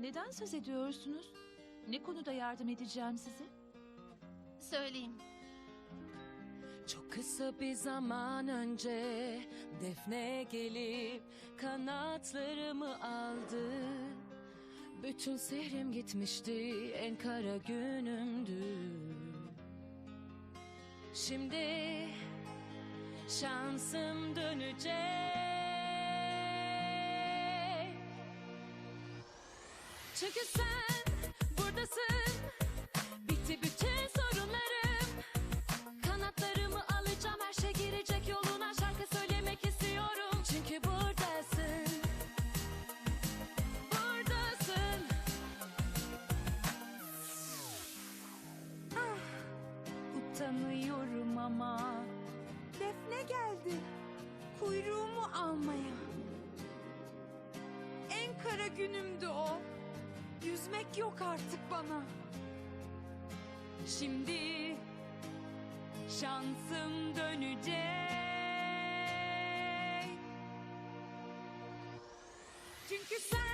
neden söz ediyorsunuz? Ne konuda yardım edeceğim size? Söyleyeyim. Çok kısa bir zaman önce Defne gelip kanatlarımı aldı. Bütün sihrim gitmişti en kara günümdü. Şimdi şansım dönecek. Çünkü sen buradasın. Bitti bütün sorunlarım. Kanatlarımı alacağım her şey girecek yoluna şarkı söylemek istiyorum çünkü buradasın buradasın Utanıyorum ama. Defne geldi. Kuyruğumu almaya. En kara günümdü o. Yüzmek yok artık bana. Şimdi şansım dönecek. Çünkü sen